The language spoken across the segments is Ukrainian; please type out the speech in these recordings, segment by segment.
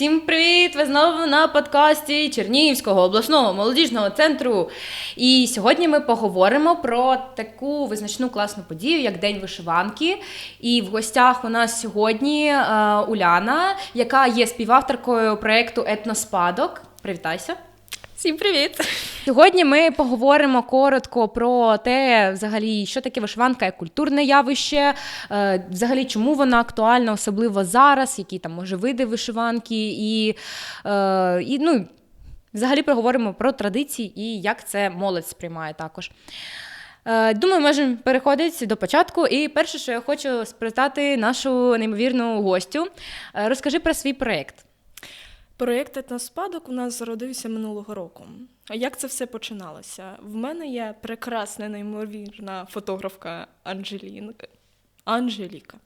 Всім привіт! Ви знову на подкасті Чернігівського обласного молодіжного центру. І сьогодні ми поговоримо про таку визначну класну подію, як День вишиванки. І в гостях у нас сьогодні е, Уляна, яка є співавторкою проєкту Етноспадок. Привітайся! Всім привіт! Сьогодні ми поговоримо коротко про те, взагалі, що таке вишиванка як культурне явище, е, взагалі, чому вона актуальна, особливо зараз, які там може види вишиванки, і, е, і ну, взагалі поговоримо про традиції і як це молодь сприймає також. Е, Думаю, можемо переходити до початку. І перше, що я хочу спитати нашу неймовірну гостю, розкажи про свій проєкт. Проєкт «Етноспадок» у нас зародився минулого року. А як це все починалося? В мене є прекрасна, неймовірна фотографка Анжелінка. Анжеліка.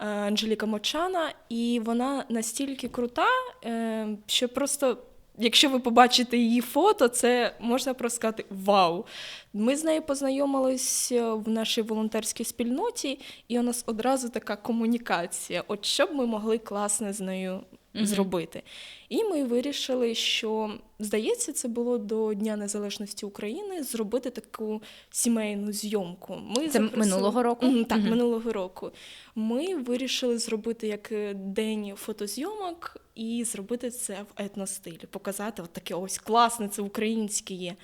Е, Анжеліка Мочана, і вона настільки крута, е, що просто. Якщо ви побачите її фото, це можна просто сказати вау. Ми з нею познайомились е, в нашій волонтерській спільноті, і у нас одразу така комунікація. От що б ми могли класне з нею Зробити. І ми вирішили, що здається, це було до Дня Незалежності України зробити таку сімейну зйомку. Ми Це минулого року? Так, Мгм. минулого року. Ми вирішили зробити як е, день фотозйомок і зробити це в етностилі, показати от таке ось класне, це українське є.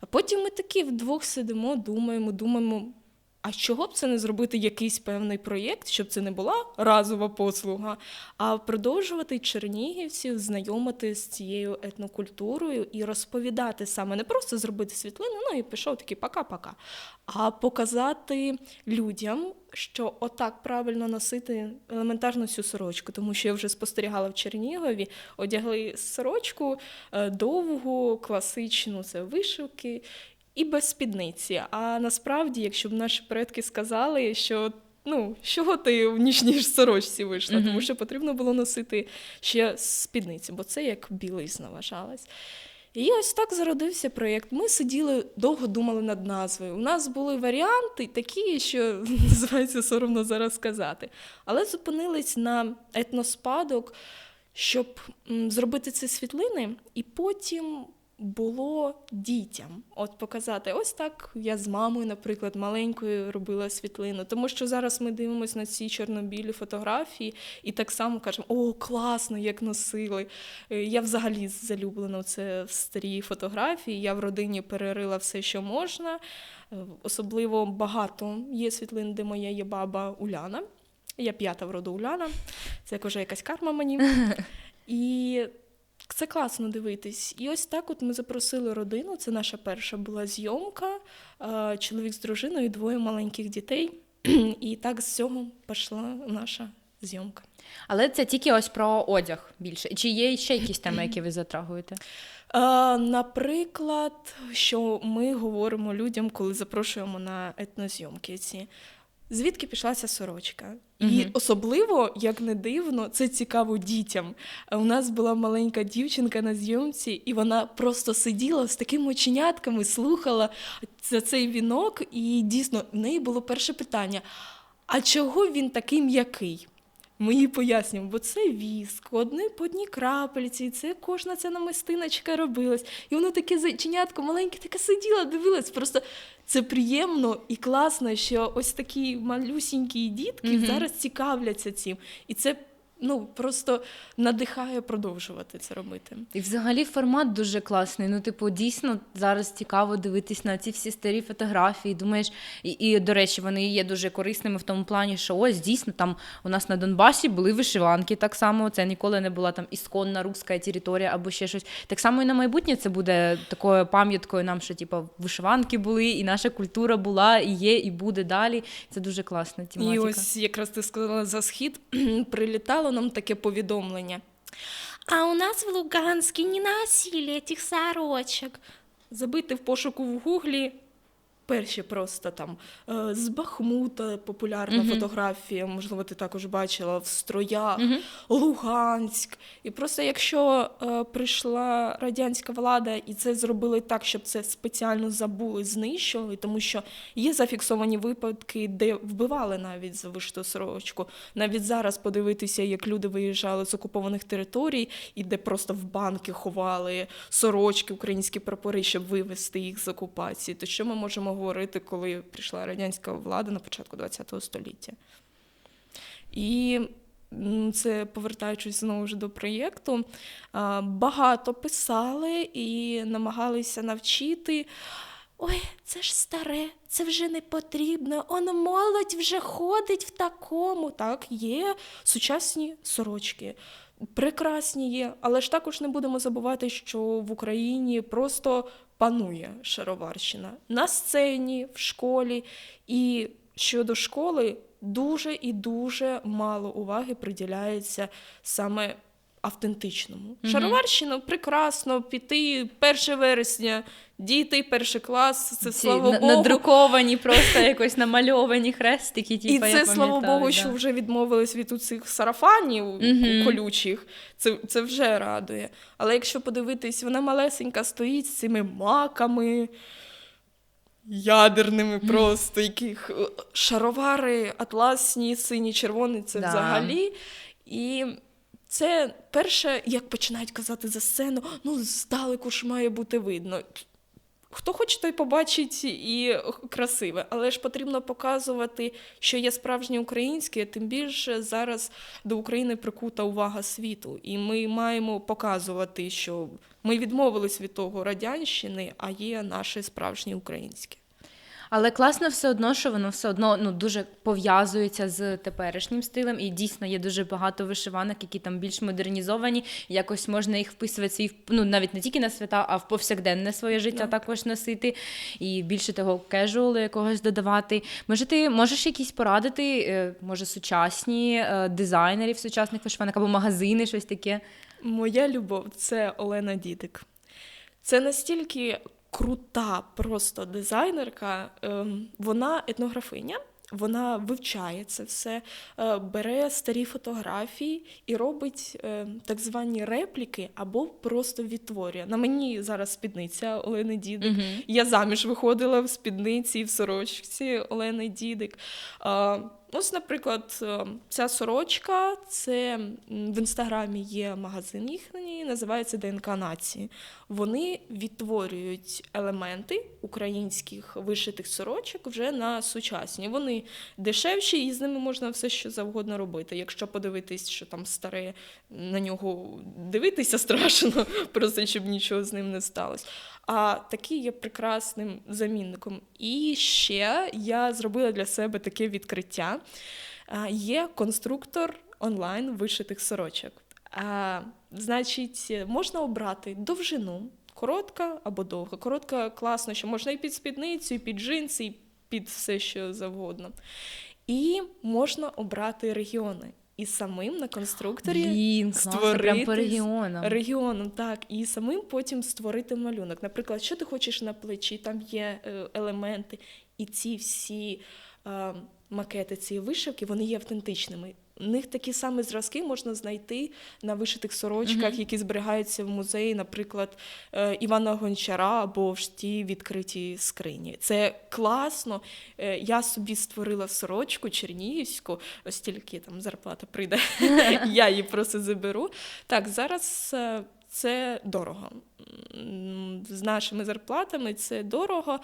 А потім ми такі вдвох сидимо, думаємо, думаємо. А чого б це не зробити якийсь певний проєкт, щоб це не була разова послуга, а продовжувати чернігівців знайомити з цією етнокультурою і розповідати саме не просто зробити світлину, ну і пішов такий пока-пока, а показати людям, що отак правильно носити елементарно цю сорочку, тому що я вже спостерігала в Чернігові, одягли сорочку е, довгу, класичну, це вишивки. І без спідниці. А насправді, якщо б наші предки сказали, що ну, чого ти в нічній сорочці вийшла, Мгм. тому що потрібно було носити ще спідниці, бо це як білизна вважалась. І ось так зародився проєкт. Ми сиділи, довго думали над назвою. У нас були варіанти такі, що називається соромно зараз сказати. Але зупинились на етноспадок, щоб зробити ці світлини, і потім було дітям. От показати, ось так я з мамою, наприклад, маленькою робила світлину. Тому що зараз ми дивимося на ці чорнобілі фотографії і так само кажемо: о, класно, як носили. Е, Я взагалі залюблена в це в старі фотографії. Я в родині перерила все, що можна. Е, Особливо багато є світлин, де моя є баба Уляна. Я п'ята в роду Уляна. Це як уже якась карма мені. І це класно дивитись. І ось так от ми запросили родину. Це наша перша була зйомка. Е, Чоловік з дружиною, двоє маленьких дітей. І так з цього пішла наша зйомка. Але це тільки ось про одяг більше. Чи є ще якісь теми, які ви затрагуєте? Е, Наприклад, що ми говоримо людям, коли запрошуємо на етнозйомки ці. Звідки пішла ця сорочка? І Мгм. особливо, як не дивно, це цікаво дітям. У нас була маленька дівчинка на зйомці, і вона просто сиділа з такими оченятками, слухала за цей вінок, і дійсно в неї було перше питання: а чого він такий м'який? Ми їй пояснюємо, бо це віск, одне по одній крапельці, і це кожна ця намистиночка робилась. І воно таке зайченятко маленьке, таке сиділа, дивилась. Просто це приємно і класно, що ось такі малюсінькі дітки зараз цікавляться цим. І це ну, просто надихає продовжувати це робити. І взагалі формат дуже класний. Ну, типу, дійсно зараз цікаво дивитись на ці всі старі фотографії. Думаєш, і, і до речі, вони є дуже корисними в тому плані, що ось дійсно там у нас на Донбасі були вишиванки. Так само це ніколи не була там ісконна руська територія або ще щось. Так само і на майбутнє це буде такою пам'яткою нам, що типу, вишиванки були, і наша культура була, і є, і буде далі. Це дуже класна тематика. І ось якраз ти сказала за схід, прилітало нам таке повідомлення. А у нас в Луганській не носили цих сорочок. Забити в пошуку в гуглі перші просто там е, з Бахмута популярна Мгм. фотографія, можливо, ти також бачила в строях, Мгм. Луганськ. І просто якщо е, прийшла радянська влада і це зробили так, щоб це спеціально забули, знищували, тому що є зафіксовані випадки, де вбивали навіть за вишиту сорочку. Навіть зараз подивитися, як люди виїжджали з окупованих територій, і де просто в банки ховали сорочки, українські прапори, щоб вивезти їх з окупації. То що ми можемо говорити, коли прийшла радянська влада на початку ХХ століття? І це повертаючись знову ж до проєкту, багато писали і намагалися навчити. Ой, це ж старе, це вже не потрібно. Он молодь вже ходить в такому. Так, є сучасні сорочки. Прекрасні є, але ж також не будемо забувати, що в Україні просто панує шароварщина на сцені, в школі. І щодо школи дуже і дуже мало уваги приділяється саме автентичному. Мгм. Шароварщина прекрасно піти 1 вересня, діти, перший клас, це Ці слава на- Богу. надруковані, просто якось намальовані хрестики. І типа, я це слава Богу, да. що вже відмовились від цих сарафанів Мгм. колючих. Це, це вже радує. Але якщо подивитись, вона малесенька стоїть з цими маками. Ядерними просто, яких е, шаровари, атласні, сині, червоні, це Да. взагалі. І це перше, як починають казати за сцену, ну, здалеку ж має бути видно. Хто хоче, той побачить і красиве, але ж потрібно показувати, що є справжнє українське, тим більше зараз до України прикута увага світу. І ми маємо показувати, що ми відмовились від того радянщини, а є наше справжнє українське. Але класно все одно, що воно все одно ну дуже пов'язується з теперішнім стилем, і дійсно є дуже багато вишиванок, які там більш модернізовані. Якось можна їх вписувати свій ну навіть не тільки на свята, а в повсякденне своє життя Да. також носити. І більше того, кежуалу якогось додавати. Може, ти можеш якісь порадити, е, може, сучасні е, дизайнерів сучасних вишиванок або магазини, щось таке. Моя любов це Олена Дідик. Це настільки крута просто дизайнерка. Ем, Вона етнографиня. Вона вивчає це все, е, бере старі фотографії і робить е, так звані репліки або просто відтворює. На мені зараз спідниця Олени Дідик. Угу. Я заміж виходила в спідниці і в сорочці Олени Дідик. Ось, наприклад, е, ця сорочка, це в інстаграмі є магазин їхній, називається ДНК Нації. Вони відтворюють елементи українських вишитих сорочок вже на сучасні. Вони дешевші, і з ними можна все що завгодно робити. Якщо подивитись, що там старе, на нього дивитися страшно, просто щоб нічого з ним не сталося. А такий є прекрасним замінником. І ще я зробила для себе таке відкриття. Є конструктор онлайн вишитих сорочок. А, Значить, можна обрати довжину, коротка або довга. Коротка класно, що можна і під спідницю, і під джинси, і під все, що завгодно. І можна обрати регіони. І самим на конструкторі Блін, класно, прям по створити регіонам. регіоном, так, і самим потім створити малюнок. Наприклад, що ти хочеш на плечі, там є е, елементи, і ці всі е, макети цієї вишивки, вони є автентичними. У них такі самі зразки можна знайти на вишитих сорочках, Мгм. які зберігаються в музеї, наприклад, е, Івана Гончара або в ті відкриті скрині. Це класно. Е, Я собі створила сорочку чернігівську, ось тільки там зарплата прийде, я її просто заберу. Так, зараз е, це дорого. З нашими зарплатами це дорого,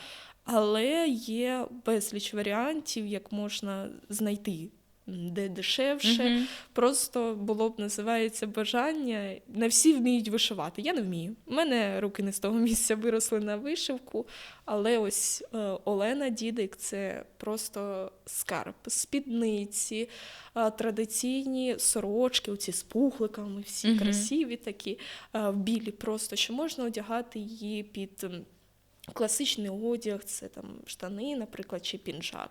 але є безліч варіантів, як можна знайти. Де дешевше, Мгм. просто було б називається бажання. Не всі вміють вишивати. Я не вмію. У мене руки не з того місця виросли на вишивку, але ось е, Олена Дідик це просто скарб. Спідниці, е, традиційні сорочки, оці з пухликами, всі Мгм. красиві такі, е, в білі, просто що можна одягати її під. Класичний одяг, це там штани, наприклад, чи пінжак.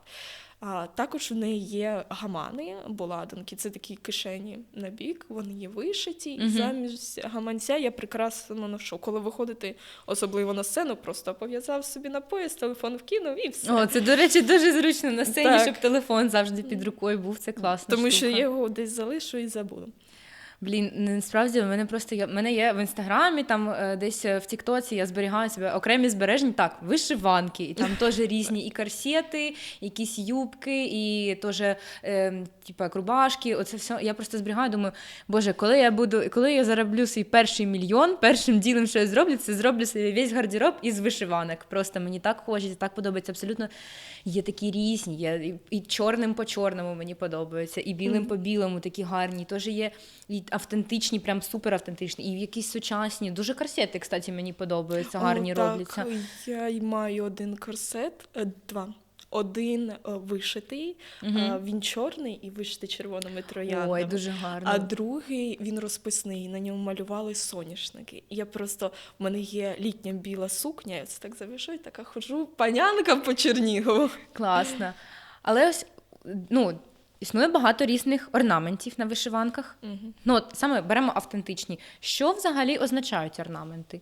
А також в неї є гамани, буладинки, це такі кишені на бік, вони є вишиті. І замість гаманця я прекрасно ношу. Коли виходити, особливо на сцену, просто пов'язав собі на пояс, телефон вкинув і все. О, це, до речі, дуже зручно на сцені, Так. щоб телефон завжди під рукою був. Це класно. Тому що я його десь залишу і забуду. Блін, насправді в мене просто в мене є в інстаграмі, там е, десь е, в Тіктоці я зберігаю себе окремі збереження. так, вишиванки, і там теж різні і корсети, якісь юбки, і теж е, типа рубашки. Оце все. Я просто зберігаю, думаю, боже, коли я буду, коли я зароблю свій перший мільйон, першим ділом, що я зроблю, це зроблю собі весь гардероб із вишиванок. Просто мені так хочеться, так подобається. Абсолютно є такі різні, є і, і чорним по чорному мені подобається, і білим по білому такі гарні. Теж є і автентичні, прям супер автентичні, і якісь сучасні. Дуже корсети, кстати, мені подобаються, гарні О, робляться. Я й маю один корсет, е, два. Один е, вишитий, а він чорний і вишитий червоними трояндами. Ой, дуже гарно. А другий він розписний, на ньому малювали соняшники. І Я просто в мене є літня біла сукня, я це так завішую, така ходжу, панянка по Чернігову. Класно. Але ось ну, існує багато різних орнаментів на вишиванках. Ну, от саме беремо автентичні. Що взагалі означають орнаменти?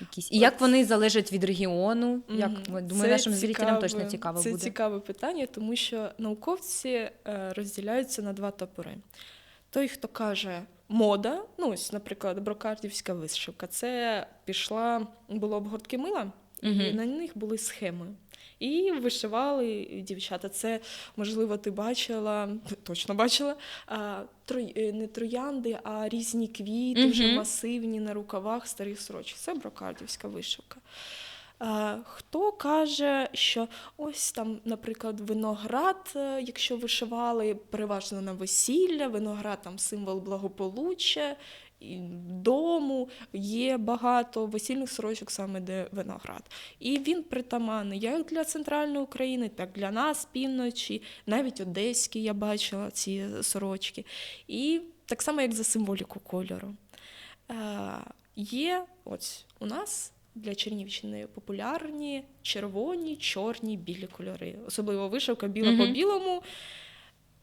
Якісь? І як вони залежать від регіону? Як, Мгм. думаю, Це нашим зрителям цікаве- точно цікаво це буде. цікаве питання, тому що науковці е, розділяються на два табори. Той, хто каже мода, ну ось, наприклад, брокардівська вишивка, це пішла, було обгортки мила, і на них були схеми. І вишивали дівчата. Це, можливо, ти бачила, точно бачила, а, трой, е, не троянди, а різні квіти, вже Мгм. масивні на рукавах старих сорочок. Це брокардівська вишивка. Хто каже, що ось там, наприклад, виноград, е, якщо вишивали переважно на весілля, виноград там символ благополуччя, дому, є багато весільних сорочок саме де виноград. І він притаманний як для центральної України, так для нас, півночі, навіть одеські я бачила ці сорочки. І так само, як за символіку кольору. Е, є ось у нас для Чернівщини популярні червоні, чорні, білі кольори. Особливо вишивка біла по білому.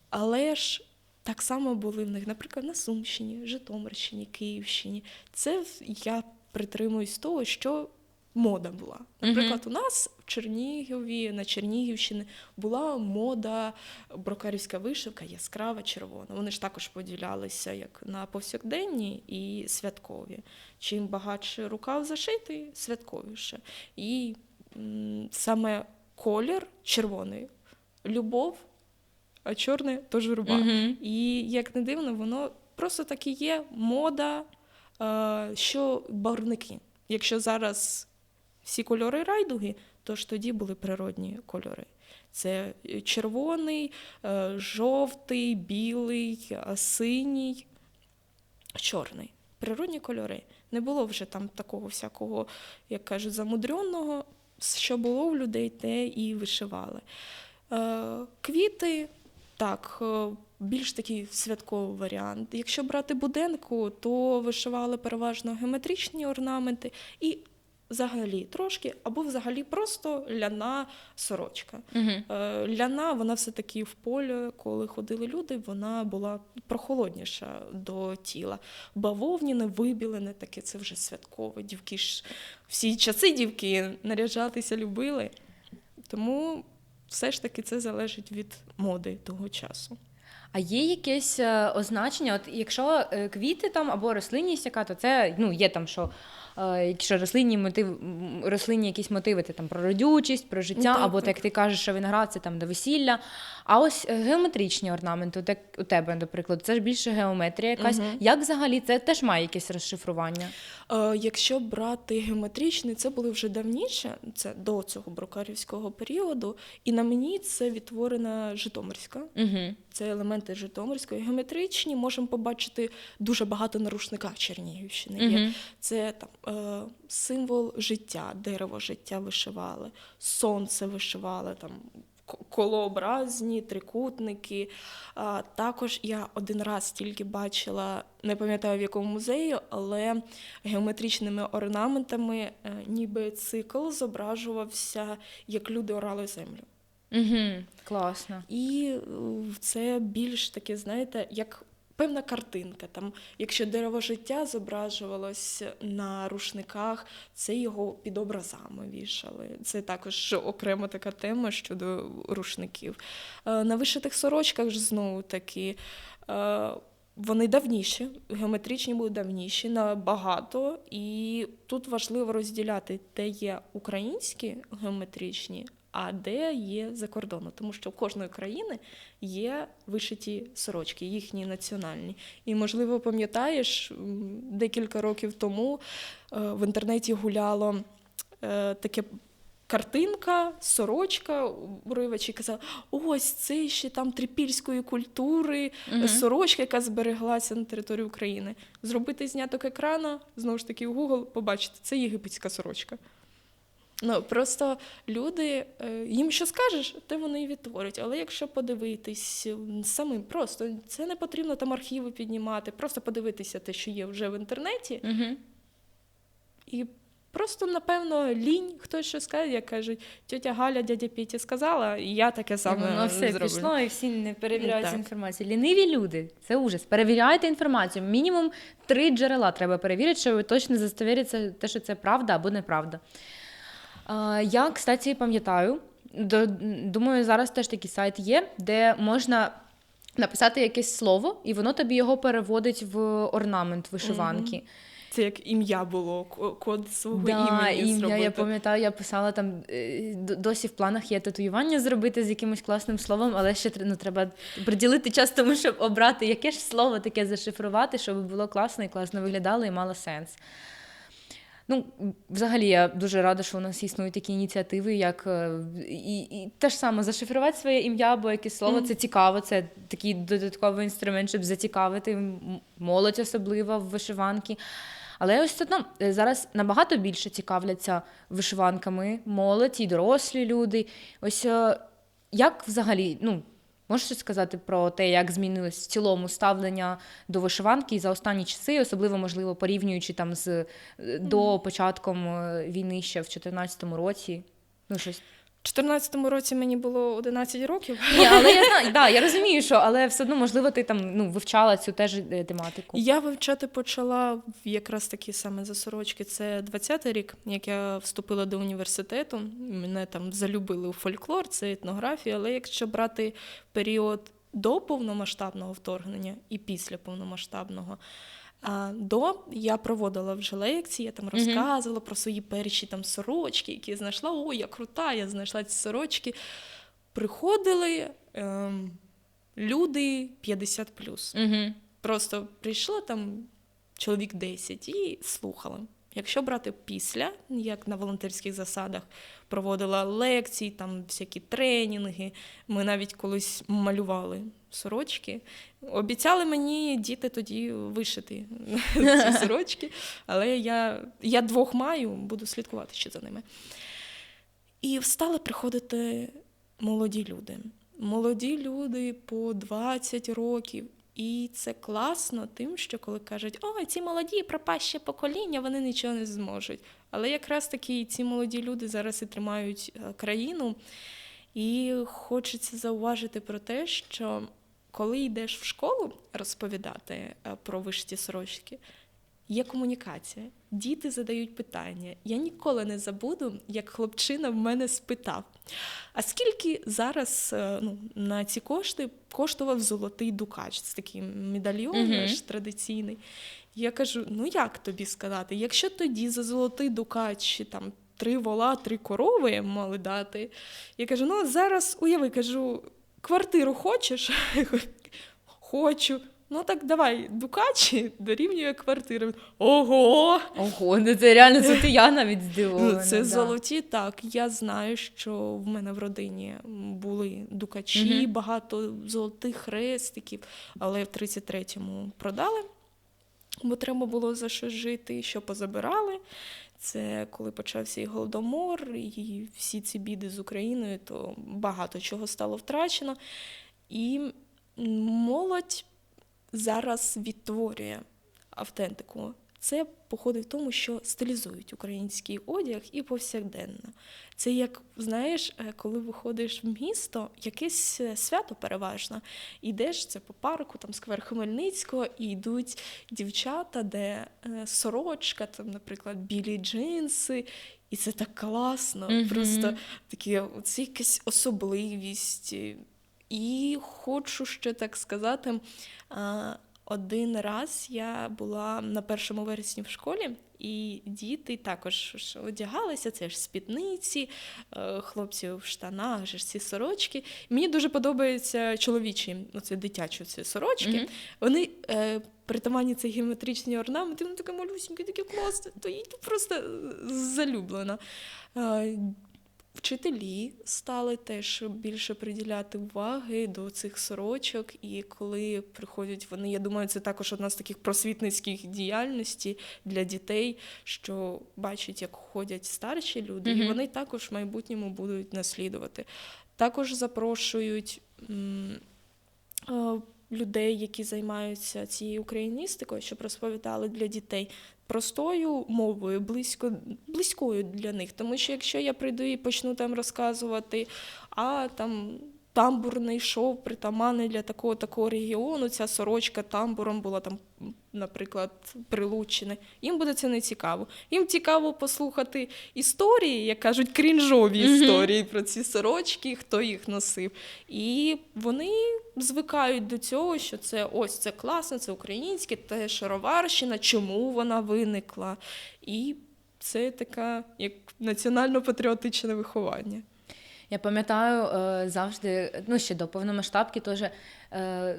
Але ж так само були в них, наприклад, на Сумщині, Житомирщині, Київщині. Це я притримуюсь того, що мода була. Наприклад, у нас в Чернігові, на Чернігівщині була мода брокарівська вишивка, яскрава червона. Вони ж також поділялися як на повсякденні і святкові. Чим багатше рукав зашитий, святковіше. І м, саме колір червоний, любов, чорне то журба. Мгм. І як не дивно, воно просто так і є мода, е, що барвники. Якщо зараз всі кольори райдуги, то ж тоді були природні кольори. Це е, червоний, е, жовтий, білий, синій, чорний. Природні кольори. Не було вже там такого всякого, як кажуть, замудрьоного. Що було в людей, те і вишивали. Квіти, так, е, більш такий святковий варіант. Якщо брати буденку, то вишивали переважно геометричні орнаменти і взагалі трошки, або взагалі просто ляна сорочка. Е, Ляна, вона все-таки в полі, коли ходили люди, вона була прохолодніша до тіла. Бавовняне, вибілене, таке це вже святкове. Дівки ж всі часи дівки наряжатися любили. Тому все ж таки це залежить від моди того часу. А є якесь е, означення? От якщо е, квіти там або рослинність, яка, то це ну є там, що якщо рослинні мотив, рослинні якісь мотиви, це там про родючість, про життя, так, або так. так як ти кажеш, що виноград це там до весілля. А ось е, геометричні орнаменти, от як у тебе, наприклад, це ж більше геометрія якась. Мгм. Як взагалі це теж має якесь розшифрування? Е, Якщо брати геометричний, це були вже давніше, це до цього брокарівського періоду. І на мені це відтворена Житомирська. Угу. Це елементи Житомирської. Геометричні можемо побачити дуже багато на рушниках Чернігівщини. Є. Угу. Це там е, символ життя, дерево життя вишивали, сонце вишивали, там колообразні, трикутники. А, також я один раз тільки бачила, не пам'ятаю в якому музеї, але геометричними орнаментами, е, ніби цикл зображувався, як люди орали землю. Угу. Класно. І е, це більш таке, знаєте, як певна картинка. Там, якщо дерево життя зображувалось на рушниках, це його під образами вішали. Це також окрема така тема щодо рушників. Е, На вишитих сорочках ж знову таки. е, Вони давніші, геометричні були давніші набагато, і тут важливо розділяти, де є українські геометричні, а де є за кордону. Тому що у кожної країни є вишиті сорочки, їхні національні. І, можливо, пам'ятаєш, декілька років тому е, в інтернеті гуляло е, таке. Картинка, сорочка, уривачі казали, ось це ще там трипільської культури, Мгм. сорочка, яка збереглася на території України. Зробити зняток екрана, знову ж таки, в Google, побачити, це єгипетська сорочка. Ну, просто люди, е, їм що скажеш, те вони і відтворять. Але якщо подивитись самим, просто це не потрібно там архіви піднімати, просто подивитися те, що є вже в інтернеті, Угу. і просто, напевно, лінь, хтось що скаже, як кажуть, тетя Галя, дядя Петя сказала, і я таке саме Воно все зроблю. пішло, і всі не перевіряють інформацію. Ліниві люди, це ужас. Перевіряйте інформацію. Мінімум три джерела треба перевірити, щоб ви точно застовіриться те, що це правда або неправда. Я, кстати, пам'ятаю, думаю, зараз теж такий сайт є, де можна написати якесь слово, і воно тобі його переводить в орнамент вишиванки. Це як ім'я було, код свого Да, імені ім'я, зробити. я пам'ятаю, я писала там е, досі в планах є татуювання зробити з якимось класним словом, але ще ну, треба приділити час тому, щоб обрати яке ж слово таке зашифрувати, щоб було класно і класно виглядало і мало сенс. Ну, взагалі, я дуже рада, що у нас існують такі ініціативи, як е, і, і те ж саме зашифрувати своє ім'я або якесь слово. Це цікаво, це такий додатковий інструмент, щоб зацікавити молодь, особливо в вишиванки. Але ось одно зараз набагато більше цікавляться вишиванками молодь і дорослі люди. Ось е, як взагалі, ну. Можеш щось сказати про те, як змінилось в цілому ставлення до вишиванки за останні часи, особливо можливо порівнюючи там з е, до початком е, війни ще в 2014 році. Ну щось У 2014 році мені було 11 років. ні, але я знаю, да, я розумію, що але все одно можливо ти там ну вивчала цю теж е, тематику. Я вивчати почала якраз такі саме за сорочки. Це 20-й рік, як я вступила до університету. Мене там залюбили у фольклор, це етнографія. Але якщо брати період до повномасштабного вторгнення і після повномасштабного. А до я проводила вже лекції, я там розказувала про свої перші там сорочки, які я знайшла. О, я крута, я знайшла ці сорочки. Приходили ем, люди 50 Угу. Просто прийшло там чоловік 10 і слухала. Якщо брати після, як на волонтерських засадах, проводила лекції, там всякі тренінги. Ми навіть колись малювали сорочки. Обіцяли мені діти тоді вишити ці сорочки, але я, я двох маю, буду слідкувати ще за ними. І стали приходити молоді люди. Молоді люди по 20 років. І це класно тим, що коли кажуть, о, ці молоді пропаще покоління, вони нічого не зможуть. Але якраз таки ці молоді люди зараз і тримають е, країну. І хочеться зауважити про те, що коли йдеш в школу розповідати е, про вишиті сорочки, є комунікація. Діти задають питання. Я ніколи не забуду, як хлопчина в мене спитав: а скільки зараз е, ну, на ці кошти коштував золотий дукач? Це такий медальйон Мгм. наш традиційний. Я кажу: ну як тобі сказати? Якщо тоді за золотий дукач там три вола, три корови мали дати. Я кажу: ну зараз уяви, кажу, квартиру хочеш? Хочу. Ну так давай, дукачі дорівнює квартира. Ого! Ого, ну це реально це ти я навіть здивована. Ну, це да. золоті, так. Я знаю, що в мене в родині були дукачі, Мгм. багато золотих хрестиків, але в 33-му продали, бо треба було за що жити, що позабирали. Це коли почався і голодомор, і всі ці біди з Україною, то багато чого стало втрачено. І молодь зараз відтворює автентику. це походить в тому, що стилізують український одяг і повсякденно. Це як знаєш, е, коли виходиш в місто, якесь е, свято переважно. Ідеш це по парку, там сквер Хмельницького, і йдуть дівчата, де е, сорочка, там, наприклад, білі джинси. І це так класно. Мгм. Просто такі, це якась особливість. І хочу ще так сказати. Один раз я була на першому вересні в школі, і діти також одягалися, це ж спідниці, е, хлопці в штанах, ж ці сорочки. Мені дуже подобаються чоловічі, оце дитячі ці сорочки. Мгм. Вони е, притаманні ці геометричні орнаменти, вони таке малюсіньке, таке класне, то їй просто е, залюблена. Е, Вчителі стали теж більше приділяти уваги до цих сорочок, і коли приходять вони, я думаю, це також одна з таких просвітницьких діяльностей для дітей, що бачать, як ходять старші люди, Мгм. і вони також в майбутньому будуть наслідувати. Також запрошують е, людей, які займаються цією україністикою, щоб розповідали для дітей простою мовою, близько, близькою для них. Тому що якщо я прийду і почну там розказувати, а там. Тамбурний шов притаманний для такого такого регіону. Ця сорочка тамбуром була там, наприклад, прилучена. Їм буде це не цікаво. Їм цікаво послухати історії, як кажуть, крінжові історії про ці сорочки, хто їх носив. І вони звикають до цього, що це ось це класно, це українське, це шароварщина, чому вона виникла. І це така як національно-патріотичне виховання. Я пам'ятаю е, завжди, ну ще до повномасштабки, теж е,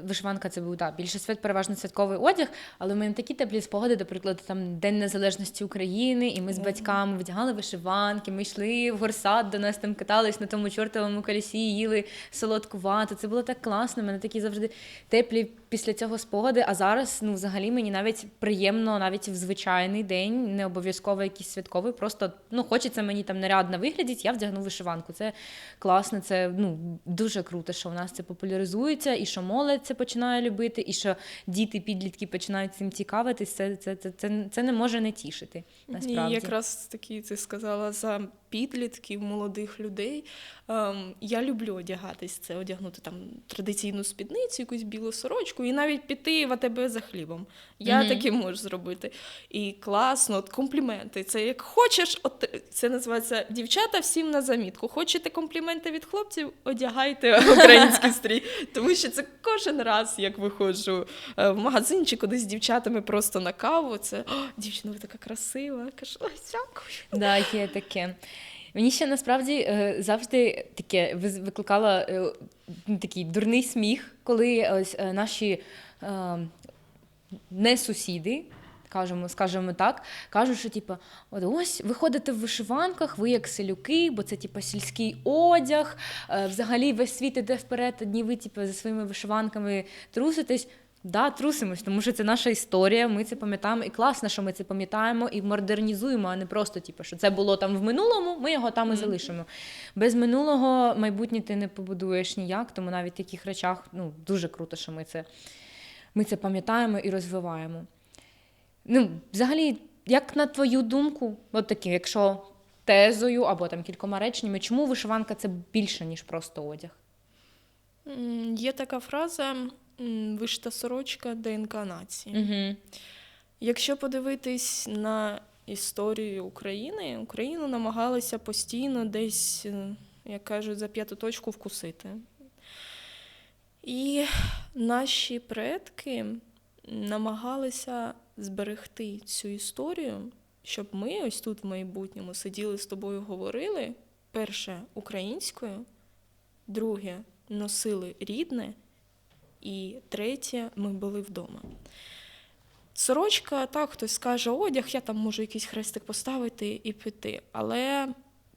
вишиванка це був так, більше свят, переважно святковий одяг, але в мене такі теплі спогади, наприклад, там День Незалежності України, і ми з батьками вдягали вишиванки, ми йшли в горсад, до нас там катались на тому чортовому колісі, їли солодку вату. Це було так класно. в мене такі завжди теплі після цього спогади. А зараз, ну, взагалі, мені навіть приємно, навіть в звичайний день, не обов'язково якийсь святковий. Просто ну, хочеться мені там нарядно виглядіти, я вдягну вишиванку. Це класно, це ну, дуже круто, що у нас це популяризується, і що молодь це починає любити, і що діти, підлітки починають цим цікавитись. Це, це, це, це, це не може не тішити. Насправді. І якраз таки ти сказала за підлітків, молодих людей. Ем, я люблю одягатись, це одягнути там традиційну спідницю, якусь білу сорочку, і навіть піти в АТБ за хлібом. Я Мгм. таке можу зробити. І класно, от компліменти. Це як хочеш, от це називається дівчата всім на замітку. Хочете компліменти від хлопців, одягайте український стрій. Тому що це кожен раз, як виходжу е, в магазин чи кудись з дівчатами просто на каву. Це «О, дівчина, ви така красива. Я кажу, ой, дякую. Да, є таке. Мені ще насправді е, завжди таке викликало е, ну, такий дурний сміх, коли ось е, наші е, не сусіди. Кажемо, скажемо так, кажуть, що типу, от ось ви ходите в вишиванках, ви як селюки, бо це типу, сільський одяг. Взагалі весь світ іде вперед, одні ви типу, за своїми вишиванками труситесь. Да, трусимось, тому що це наша історія. Ми це пам'ятаємо, і класно, що ми це пам'ятаємо і модернізуємо, а не просто типу, що це було там в минулому, ми його там і залишимо. Без минулого майбутнє ти не побудуєш ніяк, тому навіть в таких речах ну, дуже круто, що ми це, ми це пам'ятаємо і розвиваємо. Ну, взагалі, як на твою думку, от такі, якщо тезою або там кількома реченнями, чому вишиванка це більше, ніж просто одяг? Є така фраза вишита сорочка ДНК нації. Угу. Якщо подивитись на історію України, Україну намагалися постійно десь, е, як кажуть, за п'яту точку вкусити. І наші предки намагалися зберегти цю історію, щоб ми ось тут в майбутньому сиділи з тобою, говорили перше українською, друге носили рідне, і третє ми були вдома. Сорочка, так, хтось скаже одяг, я там можу якийсь хрестик поставити і піти. Але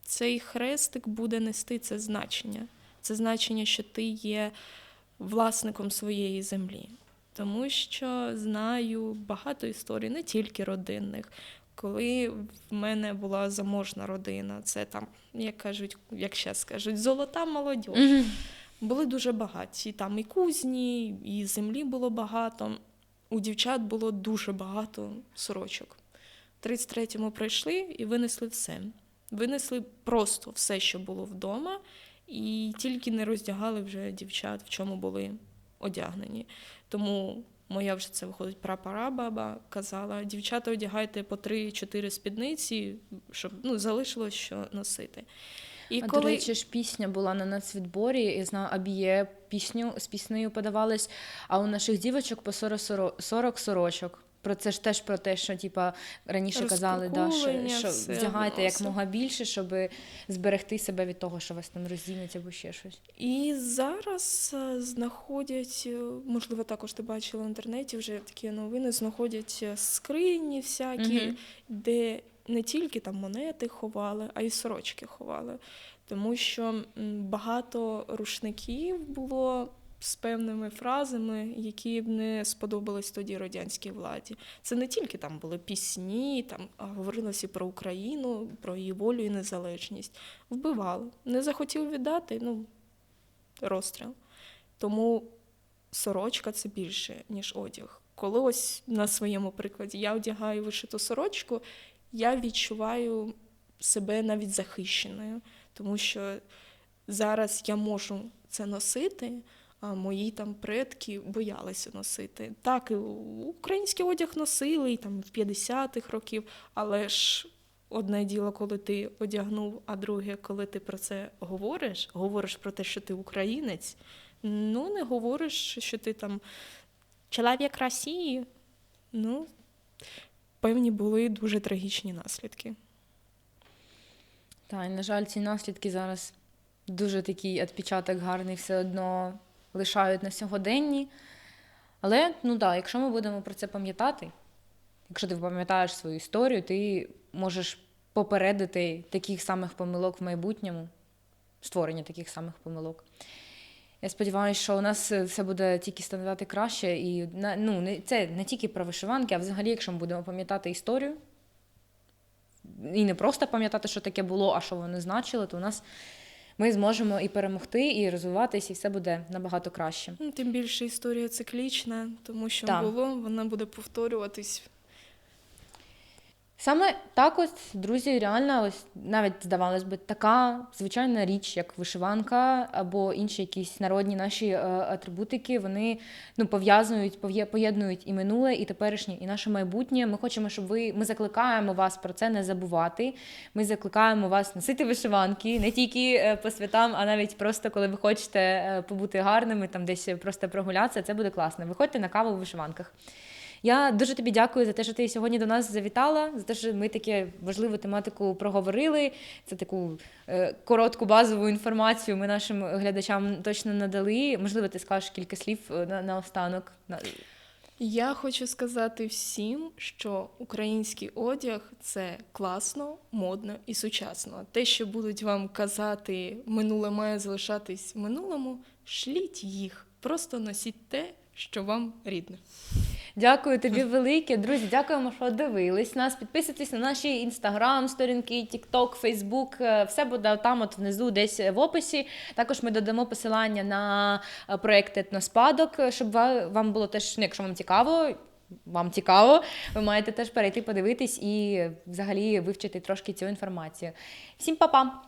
цей хрестик буде нести це значення. Це значення, що ти є власником своєї землі. Тому що знаю багато історій, не тільки родинних. Коли в мене була заможна родина, це там, як кажуть, як ще скажуть, золота молодь. Угу. Були дуже багаті. Там і кузні, і землі було багато. у дівчат було дуже багато сорочок. В 33-му прийшли і винесли все. Винесли просто все, що було вдома, і тільки не роздягали вже дівчат, в чому були одягнені. Тому моя вже це виходить прапора баба казала: дівчата одягайте по 3-4 спідниці, щоб ну, залишилось що носити. І а, До речі, ж пісня була на нацвідборі, я знаю, Абіє пісню з піснею подавались, а у наших дівочок по 40, 40 сорочок. Про це ж теж про те, що типа раніше казали, да, що, що вдягайте як мога більше, щоб зберегти себе від того, що вас там роздінуть або ще щось. І зараз е, знаходять, е, можливо, також ти бачила в інтернеті вже такі новини, знаходять е, скрині всякі, Мгм. де не тільки там монети ховали, а й сорочки ховали. Тому що багато рушників було з певними фразами, які б не сподобались тоді радянській владі. Це не тільки там були пісні, там говорилося про Україну, про її волю і незалежність. Вбивали. Не захотів віддати, ну розстріл. Тому сорочка це більше, ніж одяг. Коли ось на своєму прикладі я одягаю вишиту сорочку, я відчуваю себе навіть захищеною, тому що зараз я можу це носити, а мої там предки боялися носити. Так, і український одяг носили і там в 50-х років, але ж одне діло, коли ти одягнув, а друге, коли ти про це говориш, говориш про те, що ти українець, ну не говориш, що ти там чоловік Росії. Ну, певні були дуже трагічні наслідки. Та, і, на жаль, ці наслідки зараз дуже такий відпечаток гарний все одно лишають на сьогоденні. Але, ну так, якщо ми будемо про це пам'ятати, якщо ти пам'ятаєш свою історію, ти можеш попередити таких самих помилок в майбутньому, створення таких самих помилок. Я сподіваюся, що у нас е, все буде тільки ставати краще. І ну, не- це не тільки про вишиванки, а взагалі, якщо ми будемо пам'ятати історію, і не просто пам'ятати, що таке було, а що воно значило, то у нас ми зможемо і перемогти, і розвиватись, і все буде набагато краще. Ну, тим більше історія циклічна, тому що Так. було, вона буде повторюватись. Саме так ось, друзі, реально, ось навіть здавалось би, така звичайна річ, як вишиванка або інші якісь народні наші е, атрибутики, вони ну, пов'язують, поєднують і минуле, і теперішнє, і наше майбутнє. Ми хочемо, щоб ви ми закликаємо вас про це не забувати. Ми закликаємо вас носити вишиванки не тільки е, по святам, а навіть просто коли ви хочете е, побути гарними, там десь просто прогулятися. Це буде класно. Виходьте на каву в вишиванках. Я дуже тобі дякую за те, що ти сьогодні до нас завітала, за те, що ми таку важливу тематику проговорили. Це таку е, коротку базову інформацію ми нашим глядачам точно надали. Можливо, ти скажеш кілька слів е, на. На- Я хочу сказати всім, що український одяг це класно, модно і сучасно. Те, що будуть вам казати, минуле має залишатись минулому, шліть їх. Просто носіть те, що вам рідне. Дякую тобі велике. Друзі, дякуємо, що дивились нас. Підписуйтесь на наші інстаграм, сторінки, Тікток, Фейсбук. Е, Все буде там, от внизу, десь в описі. Також ми додамо посилання на е, проект Етноспадок, е, щоб вам було теж, ну, якщо вам цікаво. Вам цікаво, ви маєте теж перейти подивитись і взагалі вивчити трошки цю інформацію. Всім па-па!